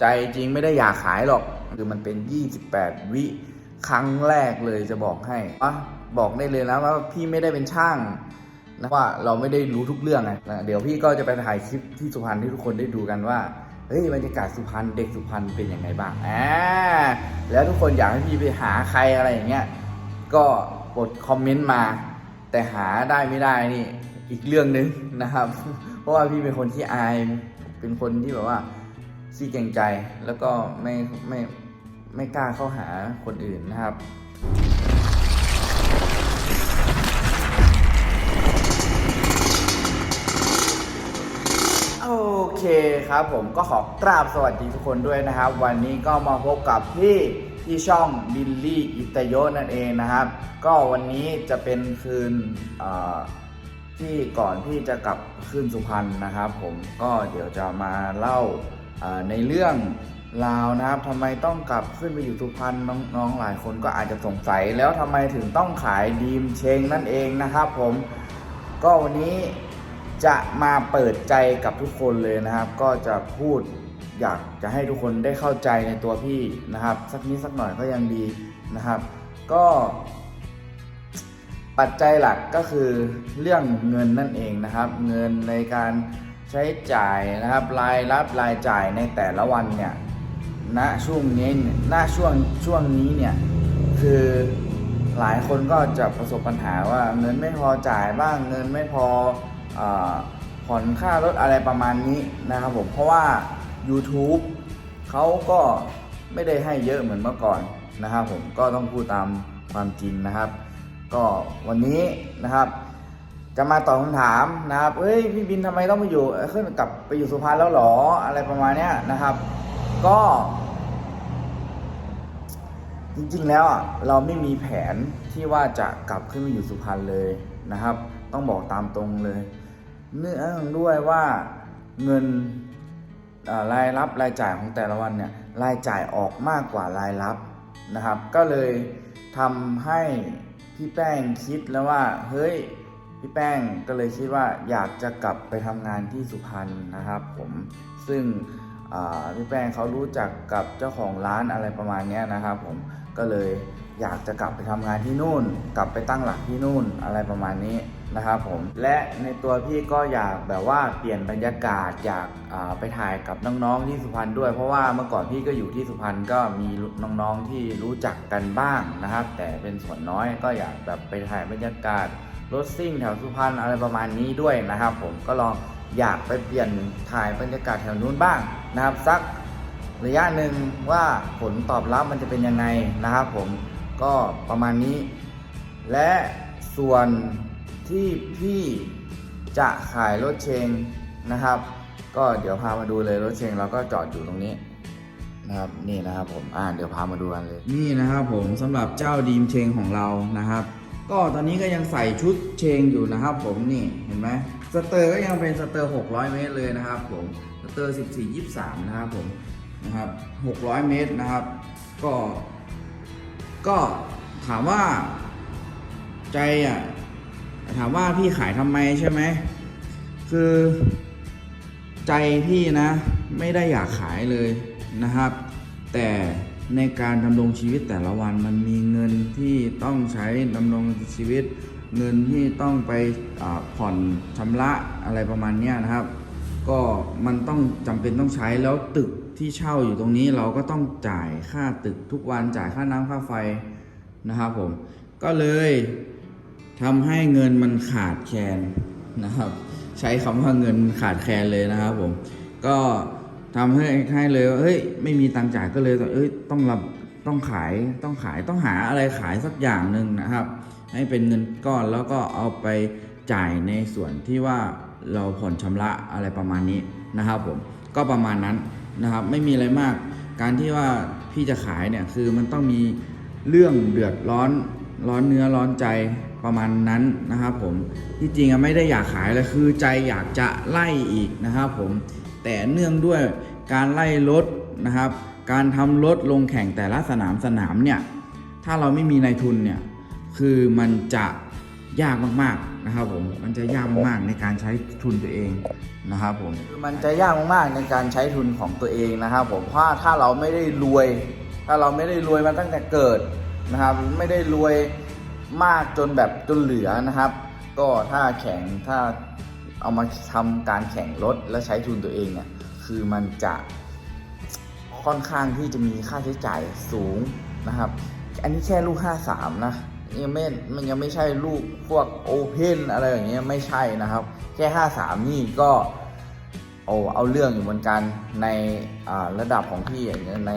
ใจจริงไม่ได้อยากขายหรอก คือมันเป็น 28 วิครั้งแรกเลยจะบอกให้อะบอกได้เลยนะว่าพี่ไม่ได้เป็นช่างนะว่าเราไม่ได้รู้ทุกเรื่องไงนะเดี๋ยวพี่ก็จะไปถ่ายคลิปที่สุพรรณให้ทุกคนได้ดูกันว่าเฮ้ยบรรยากาศสุพรรณเด็กสุพรรณเป็นยังไงบ้างอ่าแล้วทุกคนอยากให้พี่ไปหาใครอะไรอย่างเงี้ยก็กดคอมเมนต์มา แต่หาได้ไม่ได้นี่อีกเรื่องหนึงนะครับ เพราะว่าพี่เป็นคนที่อายเป็นคนที่แบบว่า ขี้เกรงใจแล้วก็ไม่ไม่ไม่กล้าเข้าหาคนอื่นนะครับโอเคครับผมก็ขอกราบสวัสดีทุกคนด้วยนะครับ วันนี้ก็มาพบกับพี่ที่ช่องบิลลี่อิตโยนั่นเองนะครับ ก็วันนี้จะเป็นคืนที่ก่อนที่จะกลับขึ้นสุพรรณนะครับ ผมก็เดี๋ยวจะมาเล่า ในเรื่องราวนะครับทำไมต้องกลับขึ้นไปอยู่สุพรรณน้องๆหลายคนก็อาจจะสงสัยแล้วทำไมถึงต้องขายดีมเชงนั่นเองนะครับผมก็วันนี้จะมาเปิดใจกับทุกคนเลยนะครับ ก็จะพูดอยากจะให้ทุกคนได้เข้าใจในตัวพี่นะครับ สักนิดสักหน่อยก็ยังดีนะครับ ก็ปัจจัยหลักก็คือเรื่องเงินนั่นเองนะครับ เงินในการ ใช้จ่ายนะครับรายรับรายจ่ายในแต่ละวันเนี่ยณช่วงนี้ณช่วงช่วงนี้เนี่ยคือหลายคนก็จะประสบปัญหาว่าเงินไม่พอจ่ายบ้างเงินไม่พออผ่อนค่ารถอะไรประมาณนี้นะครับผมเพราะว่า YouTube เขาก็ไม่ได้ให้เยอะเหมือนเมื่อก่อนนะครับผมก็ต้องพูดตามความจริงนะครับ ก็วันนี้นะครับ จะมาตอบคำถามนะครับ เอ้ยพี่บินทำไมต้องไปอยู่ขึ้นกลับไปอยู่สุพรรณแล้วหรออะไรประมาณเนี้ยนะครับ ก็ จริงๆแล้วอะเราไม่มีแผนที่ว่าจะกลับขึ้นมาอยู่สุพรรณเลยนะครับ ต้องบอกตามตรงเลย เนื่องด้วยว่าเงินรายรับรายจ่ายของแต่ละวันเนี่ยรายจ่ายออกมากกว่ารายรับนะครับ ก็เลยทำให้พี่แป้งคิดแล้วว่าเฮ้ย พี่แป้งก็เลยคิดว่าอยากจะกลับไปทำงานที่สุพรรณนะครับ ผมซึ่งพี่แป้งเขารู้จักกับเจ้าของร้านอะไรประมาณนี้นะครับ ผมก็เลยอยากจะกลับไปทำงานที่นู่น กลับไปตั้งหลักที่นู่นอะไรประมาณนี้นะครับผมและในตัวพี่ก็อยากแบบว่าเปลี่ยนบรรยากาศอยากไปถ่ายกับน้องๆที่สุพรรณด้วย เพราะว่าเมื่อก่อนพี่ก็อยู่ที่สุพรรณก็มีน้องๆที่รู้จักกันบ้างนะครับ แต่เป็นส่วนน้อยก็อยากแบบไปถ่ายบรรยากาศ รถซิ่งแถวสุพรรณอะไรประมาณนี้ด้วยนะครับ ผมก็ลองอยากไปเปลี่ยนถ่ายบรรยากาศแถวนู้นบ้างนะครับ สักระยะหนึ่งว่าผลตอบรับมันจะเป็นยังไงนะครับ ผมก็ประมาณนี้ และส่วนที่พี่จะขายรถเชงนะครับ ก็เดี๋ยวพามาดูเลยรถเชงเราก็จอดอยู่ตรงนี้นะครับนี่นะครับผมอ่าเดี๋ยวพามาดูกันเลย นี่นะครับผมสำหรับเจ้าดีมเชงของเรานะครับ ก็ตอนนี้ก็ยังใส่ชุดเชงอยู่นะครับ ผมนี่เห็นไหมสเตอร์ก็ยังเป็นสเตอร์ 600 เมตรเลยนะครับ ผมสเตอร์ 14 23 นะครับผมนะครับ 600 เมตรนะครับ ก็ ก็ถามว่าใจอะถามว่าพี่ขายทำไมใช่ไหมคือใจพี่นะ ไม่ได้อยากขายเลยนะครับ แต่ ในการดำรงชีวิตแต่ละวันมันมีเงินที่ต้องใช้ดำรงชีวิต เงินที่ต้องไปผ่อนชำระอะไรประมาณนี้นะครับ ก็มันต้องจำเป็นต้องใช้แล้วตึกที่เช่าอยู่ตรงนี้เราก็ต้องจ่ายค่าตึกทุกวันจ่ายค่าน้ำค่าไฟนะครับผมก็เลยทำให้เงินมันขาดแคลนนะครับ ใช้คำว่าเงินขาดแคลนเลยนะครับผมก็ ทำให้ให้เลยว่าเฮ้ยไม่มีตังค์จ่ายก็เลยเอ้ยต้องรับต้องขายต้องขายต้องหาอะไรขายสักอย่างหนึ่งนะครับ ให้เป็นเงินก้อนแล้วก็เอาไปจ่ายในส่วนที่ว่าเราผ่อนชำระอะไรประมาณนี้นะครับผมก็ประมาณนั้นนะครับ ไม่มีอะไรมาก การที่ว่าพี่จะขายเนี่ยคือมันต้องมีเรื่องเดือดร้อนร้อนเนื้อร้อนใจประมาณนั้นนะครับผมที่จริงอะไม่ได้อยากขายเลยคือใจอยากจะไล่อีกนะครับผม แต่เนื่องด้วยการไล่รถนะครับ การทำรถลงแข่งแต่ละสนามสนามเนี่ย ถ้าเราไม่มีนายทุนเนี่ย คือมันจะยากมากๆนะครับผม มันจะยากมากๆในการใช้ทุนตัวเองนะครับผม มันจะยากมากๆในการใช้ทุนของตัวเองนะครับผม เพราะถ้าเราไม่ได้รวย ถ้าเราไม่ได้รวยมาตั้งแต่เกิดนะครับ ไม่ได้รวยมากจนแบบจนเหลือนะครับ ก็ถ้าแข่งถ้า เอามาทำการแข่งรถแล้วใช้ทุนตัวเองเนี่ยคือมันจะค่อนข้างที่จะมีค่าใช้จ่ายสูงนะครับ อันนี้แค่ลูก 53 นะยังไม่มันยังไม่ใช่ลูกพวกโอเพนอะไรอย่างเงี้ยไม่ใช่นะครับ แค่ 53 นี่ก็โอ้เอาเรื่องอยู่เหมือนกันในระดับของพี่อย่างเงี้ยใน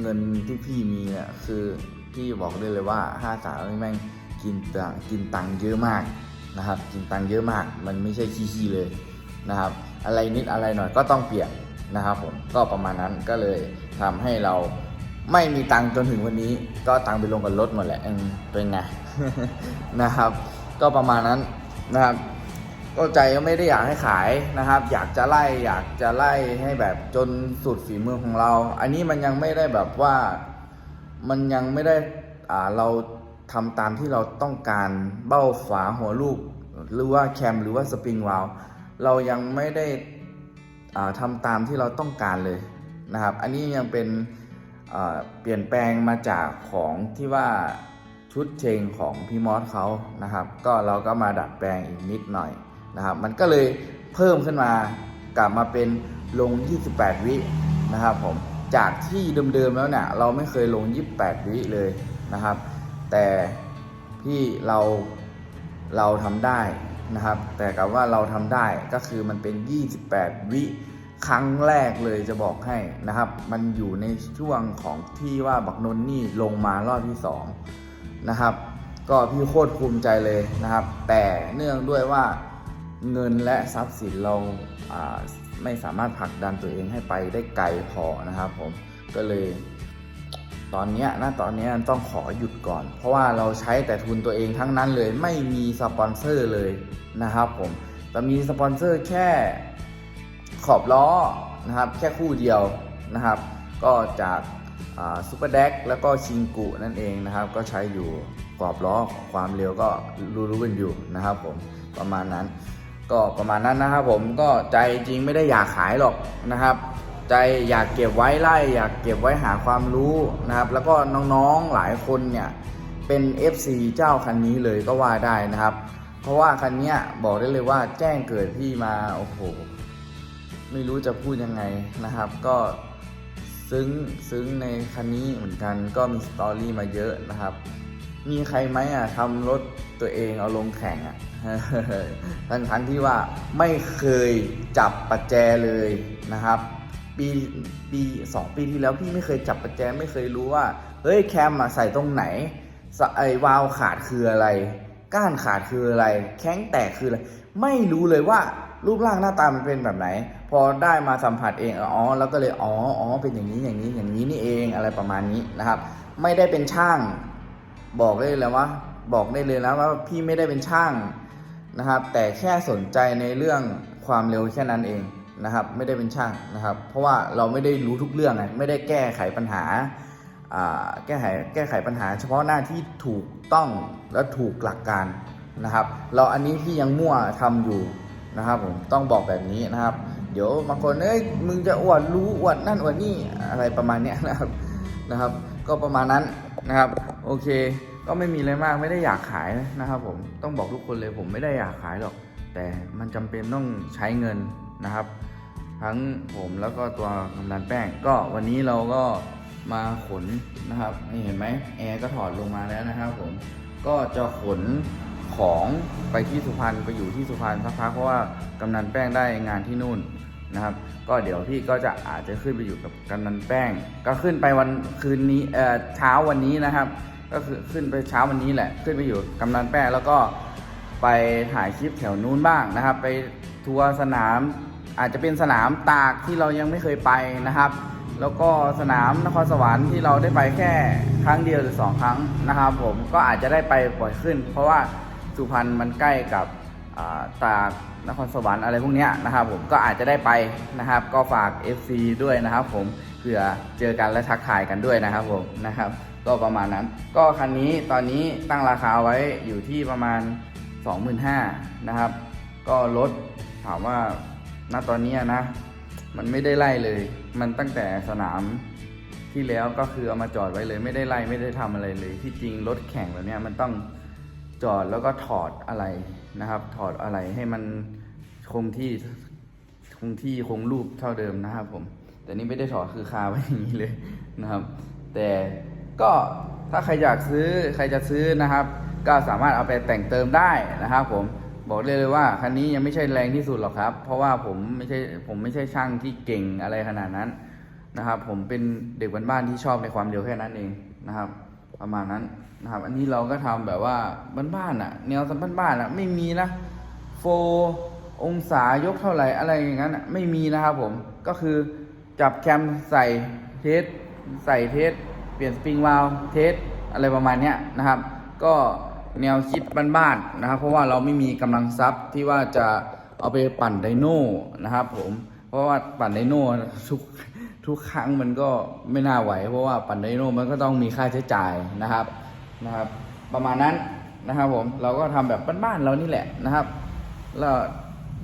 เงินที่พี่มีเนี่ยคือพี่บอกได้เลยว่าห้าสาวนี่แม่งกินตังกินตังเยอะมาก นะครับกินตังค์เยอะมากมันไม่ใช่ขี้ๆเลยนะครับ อะไรนิดอะไรหน่อยก็ต้องเปลี่ยนนะครับผมก็ประมาณนั้นก็เลยทำให้เราไม่มีตังค์จนถึงวันนี้ ก็ตังค์ไปลงกับรถหมดแหละเป็นไงนะครับ ก็ประมาณนั้นนะครับก็ใจก็ไม่ได้อยากให้ขายนะครับ อยากจะไล่อยากจะไล่ให้แบบจนสุดฝีมือของเรา อันนี้มันยังไม่ได้แบบว่ามันยังไม่ได้อ่าเรา ทำตามที่เราต้องการเบ้าฝาหัวลูก หรือว่าแคมหรือว่าสปริงวาลวเรายังไม่ได้อ่าทำตามที่เราต้องการเลยนะครับ อันนี้ยังเป็นเปลี่ยนแปลงมาจากของที่ว่าชุดเชงของพี่มอสเขานะครับ ก็เราก็มาดัดแปลงอีกนิดหน่อยนะครับ มันก็เลยเพิ่มขึ้นมากลับมาเป็นลง 28 วินะครับผมจากที่เดิมๆแล้วเนี่ยเราไม่เคยลง 28 วิเลยนะครับ แต่พี่เราเราทำได้นะครับ แต่กับว่าเราทำได้ก็คือมันเป็น 28 วิครั้งแรกเลยจะบอกให้นะครับ มันอยู่ในช่วงของที่ว่าบักนนนี่ลงมารอบที่สองนะครับ ก็พี่โคตรภูมิใจเลยนะครับ แต่เนื่องด้วยว่าเงินและทรัพย์สินเราาไม่สามารถผลักดันตัวเองให้ไปได้ไกลพอนะครับผมก็เลย ตอนนี้นะตอนนี้ต้องขอหยุดก่อน เพราะว่าเราใช้แต่ทุนตัวเองทั้งนั้นเลยไม่มีสปอนเซอร์เลยนะครับผมแต่มีสปอนเซอร์แค่ขอบล้อนะครับแค่คู่เดียวนะครับ ก็จากซูเปอร์เด็กแล้วก็ชิงกุนั่นเองนะครับ ก็ใช้อยู่กรอบล้อความเร็วก็รู้ๆกันอยู่นะครับผมประมาณนั้น ก็ประมาณนั้นนะครับผมก็ใจจริงไม่ได้อยากขายหรอกนะครับ ใจอยากเก็บไว้ไล่อยากเก็บไว้หาความรู้นะครับ แล้วก็น้องๆหลายคนเนี่ยเป็น FC เจ้าคันนี้เลยก็ว่าได้นะครับ เพราะว่าคันนี้บอกได้เลยว่าแจ้งเกิดพี่มาโอ้โหไม่รู้จะพูดยังไงนะครับ ก็ซึ้งซึ้งในคันนี้เหมือนกันก็มีสตอรี่มาเยอะนะครับ มีใครไหมอะทำรถตัวเองเอาลงแข่งอะทั้งทั้งที่ว่าไม่เคยจับประแจเลยนะครับ ปีปีสองปีที่แล้วพี่ไม่เคยจับประแจไม่เคยรู้ว่า เฮ้ยแคมอะใส่ตรงไหนไอวาล์วขาดคืออะไร ก้านขาดคืออะไร แข้งแตกคืออะไร ไม่รู้เลยว่ารูปร่างหน้าตามันเป็นแบบไหน พอได้มาสัมผัสเองอ๋อแล้วก็เลยอ๋ออ๋อเป็นอย่างนี้อย่างนี้อย่างนี้นี่เองอะไรประมาณนี้นะครับ ไม่ได้เป็นช่าง บอกได้เลยว่าบอกได้เลยนะว่าพี่ไม่ได้เป็นช่างนะครับ แต่แค่สนใจในเรื่องความเร็วแค่นั้นเอง นะครับ ไม่ได้เป็นช่างนะครับ เพราะว่าเราไม่ได้รู้ทุกเรื่องไงไม่ได้แก้ไขปัญหาแก้ไขแก้ไขปัญหา เฉพาะหน้าที่ถูกต้องและถูกหลักการนะครับ เราอันนี้พี่ยังมั่วทำอยู่นะครับผมต้องบอกแบบนี้นะครับ เดี๋ยวบางคนเอ้ยมึงจะอวดรู้อวดนั่นอวดนี่อะไรประมาณเนี้ยนะครับนะครับ ก็ประมาณนั้นนะครับ โอเค ก็ไม่มีอะไรมากไม่ได้อยากขายนะครับผมต้องบอกทุกคนเลยผมไม่ได้อยากขายหรอก แต่มันจำเป็นต้องใช้เงินนะครับ ทั้งผมแล้วก็ตัวกำนันแป้ง ก็วันนี้เราก็มาขนนะครับนี่เห็นไหมแอร์ก็ถอดลงมาแล้วนะครับผมก็จะขนของไปที่สุพรรณไปอยู่ที่สุพรรณสักพักเพราะว่ากำนันแป้งได้งานที่นู่นนะครับ ก็เดี๋ยวพี่ก็จะอาจจะขึ้นไปอยู่กับกำนันแป้ง ก็ขึ้นไปวันคืนนี้เอ่อเช้าวันนี้นะครับ ก็คือขึ้นไปเช้าวันนี้แหละ ขึ้นไปอยู่กำนันแป้งแล้วก็ไปถ่ายคลิปแถวนู้นบ้างนะครับ ไปทัวร์สนาม อาจจะเป็นสนามตากที่เรายังไม่เคยไปนะครับ แล้วก็สนามนครสวรรค์ที่เราได้ไปแค่ครั้งเดียวหรือสองครั้งนะครับ ผมก็อาจจะได้ไปบ่อยขึ้น เพราะว่าสุพรรณมันใกล้กับาตากนครสวรรค์อะไรพวกนี้นะครับ ผมก็อาจจะได้ไปนะครับ ก็ฝาก FC ด้วยนะครับ ผมเผื่อเจอกันและทักทายกันด้วยนะครับ ผมนะครับ ก็ประมาณนั้น ก็คันนี้ตอนนี้ตั้งราคาไว้อยู่ที่ประมาณ 25,000นะครับ ก็ลดถามว่า ณตอนนี้นะ มันไม่ได้ไล่เลย มันตั้งแต่สนามที่แล้วก็คือเอามาจอดไว้เลย ไม่ได้ไล่ไม่ได้ทำอะไรเลย ที่จริงรถแข่งแบบนี้มันต้องจอดแล้วก็ถอดอะไรนะครับ ถอดอะไรให้มันคงที่คงที่คงรูปเท่าเดิมนะครับผม แต่นี่ไม่ได้ถอดคือคาไว้อย่างนี้เลยนะครับ แต่ก็ถ้าใครอยากซื้อใครจะซื้อนะครับ ก็สามารถเอาไปแต่งเติมได้นะครับผม บอกเลยเลยว่าคันนี้ยังไม่ใช่แรงที่สุดหรอกครับ เพราะว่าผมไม่ใช่ผมไม่ใช่ช่างที่เก่งอะไรขนาดนั้นนะครับ ผมเป็นเด็กบ้านๆที่ชอบในความเร็วแค่นั้นเองนะครับ ประมาณนั้นนะครับ อันนี้เราก็ทำแบบว่าบ้านๆอะ แนวสัมบ้านๆอะไม่มีนะโฟองศายกเท่าไหร่อะไรอย่างนั้นอะไม่มีนะครับผมก็คือจับแคมใส่เทสใส่เทสเปลี่ยนสปริงวาลวเทสอะไรประมาณนี้นะครับ ก็ แนวคิดบ้านๆนะครับ เพราะว่าเราไม่มีกำลังทรัพย์ที่ว่าจะเอาไปปั่นไดโน่นะครับ ผมเพราะว่าปั่นไดโน่ทุกทุกครั้งมันก็ไม่น่าไหว เพราะว่าปั่นไดโน่มันก็ต้องมีค่าใช้จ่ายนะครับนะครับ ประมาณนั้นนะครับผมเราก็ทำแบบบ้านๆเรานี่แหละนะครับ แล้ว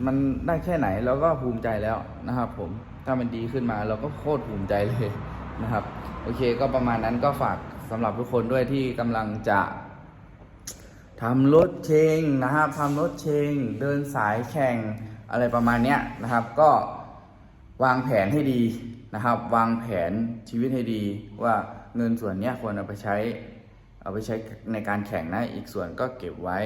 มันได้แค่ไหนเราก็ภูมิใจแล้วนะครับ ผมถ้ามันดีขึ้นมาเราก็โคตรภูมิใจเลยนะครับ โอเคก็ประมาณนั้นก็ฝากสำหรับทุกคนด้วยที่กำลังจะ ทำรถเชงนะครับทำรถเชง เดินสายแข่งอะไรประมาณเนี้ยนะครับ ก็วางแผนให้ดีนะครับ วางแผนชีวิตให้ดีว่าเงินส่วนนี้ควรเอาไปใช้ เอาไปใช้ในการแข่งนะ อีกส่วนก็เก็บไว้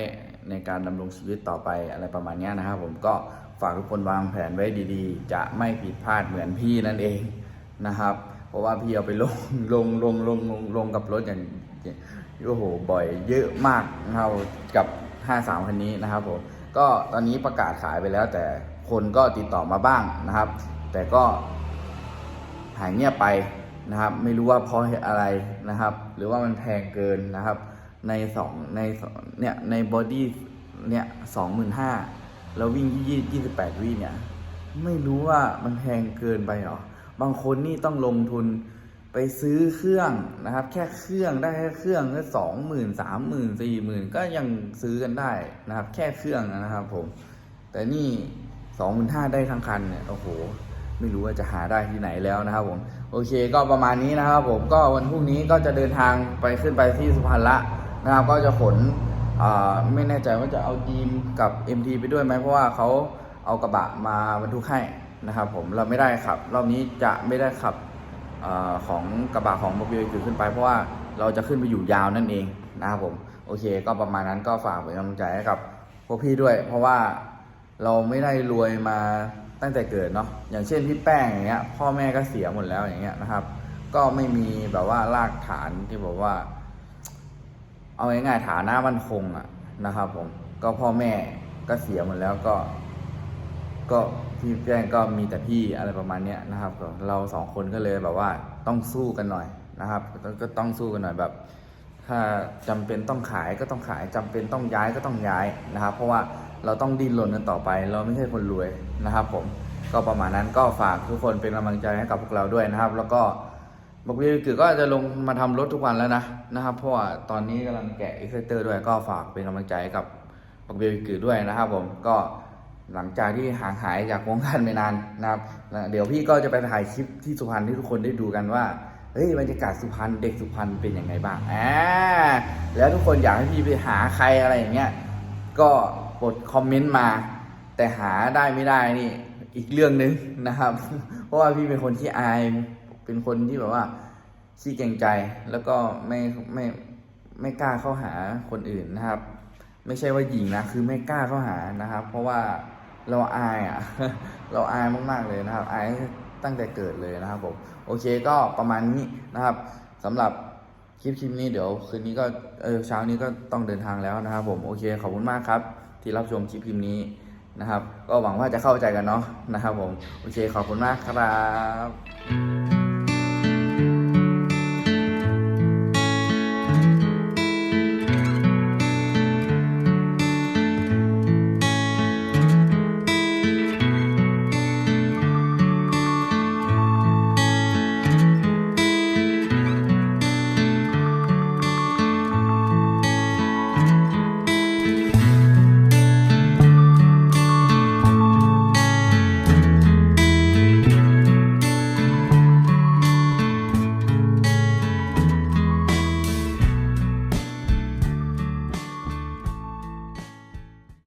ในการดำรงชีวิตต่อไปอะไรประมาณนี้นะครับ ผมก็ฝากทุกคนวางแผนไว้ดีๆ จะไม่ผิดพลาดเหมือนพี่นั่นเองนะครับ เพราะว่าพี่เอาไปลงลงลงลงลงลงกับรถอย่าง โอ้โหบ่อยเยอะมากนะครับกับ 53 คันนี้นะครับผมก็ตอนนี้ประกาศขายไปแล้ว แต่คนก็ติดต่อมาบ้างนะครับ แต่ก็หายเงียบไปนะครับ ไม่รู้ว่าเพราะอะไรนะครับ หรือว่ามันแพงเกินนะครับ ในสองในเนี่ยในบอดี้เนี่ยสองหมื่นห้าแล้ววิ่งยี่ยี่สิบแปดวิเนี่ย ไม่รู้ว่ามันแพงเกินไปหรอบางคนนี่ต้องลงทุน ไปซื้อเครื่องนะครับ แค่เครื่องได้แค่เครื่องก็สองหมื่นสามหมื่นสี่หมื่นก็ยังซื้อกันได้นะครับ แค่เครื่องนะครับ ผม แต่นี่สองหมื่นห้าได้ทั้งคันเนี่ยโอ้โหไม่รู้ว่าจะหาได้ที่ไหนแล้วนะครับผมโอเคก็ประมาณนี้นะครับ ผมก็วันพรุ่งนี้ก็จะเดินทางไปขึ้นไปที่สุพรรณละนะครับ ก็จะขนไม่แน่ใจว่าจะเอาดีมกับ MT ไปด้วยไหมเพราะว่าเขาเอากระบะมาบรรทุกให้นะครับ ผมเราไม่ได้ขับ รอบนี้จะไม่ได้ขับ อของกระบะของมอบิลขึ้นไป เพราะว่าเราจะขึ้นไปอยู่ยาวนั่นเองนะครับผมโอเค ก็ประมาณนั้นก็ฝากเป็นกำลังใจให้กับพวกพี่ด้วย เพราะว่าเราไม่ได้รวยมาตั้งแต่เกิดเนาะอย่างเช่นพี่แป้งอย่างเงี้ยพ่อแม่ก็เสียหมดแล้วอย่างเงี้ยนะครับ ก็ไม่มีแบบว่ารากฐานที่บอกว่า เอาง่ายๆฐานะมันคงอะนะครับ ผมก็พ่อแม่ก็เสียหมดแล้วก็ ก็พี่แป้งก็มีแต่พี่อะไรประมาณเนี้ยนะครับ เราสองคนก็เลยแบบว่าต้องสู้กันหน่อยนะครับก็ต้องสู้กันหน่อยแบบ ถ้าจำเป็นต้องขายก็ต้องขายจำเป็นต้องย้ายก็ต้องย้ายนะครับ เพราะว่าเราต้องดิ้นรนกันต่อไป เราไม่ใช่คนรวยนะครับ ผมก็ประมาณนั้นก็ฝากทุกคนเป็นกำลังใจให้กับพวกเราด้วยนะครับ แล้วก็บอกวีคือก็จะลงมาทำรถทุกวันแล้วนะนะครับ เพราะว่าตอนนี้กำลังแกะเอ็กเตอร์ด้วยก็ฝากเป็นกำลังใจให้กับบอกวีคือด้วยนะครับ ผมก็ หลังจากที่ห่างหายจากวงการไปนานนะครับ เดี๋ยวพี่ก็จะไปถ่ายคลิปที่สุพรรณที่ทุกคนได้ดูกันว่า เฮ้ยบรรยากาศสุพรรณเด็กสุพรรณเป็นยังไงบ้างอ่าแล้วทุกคนอยากให้พี่ไปหาใครอะไรอย่างเงี้ย ก็กดคอมเมนต์มา แต่หาได้ไม่ได้นี่อีกเรื่องหนึงนะครับ เพราะว่าพี่เป็นคนที่อาย เป็นคนที่แบบว่าขี้เกรงใจ แล้วก็ไม่ไม่ไม่กล้าเข้าหาคนอื่นนะครับ ไม่ใช่ว่าหญิงนะ คือไม่กล้าเข้าหานะครับ เพราะว่า เราอายอะ เราอายมากๆเลยนะครับ อายตั้งแต่เกิดเลยนะครับผม โอเคก็ประมาณนี้นะครับสำหรับคลิปคลิปนี้เดี๋ยวคืนนี้ก็เออเช้านี้ก็ต้องเดินทางแล้วนะครับ ผม โอเคขอบคุณมากครับ ที่รับชมคลิปคลิปนี้นะครับ ก็หวังว่าจะเข้าใจกันเนาะนะครับ ผม โอเคขอบคุณมากครับ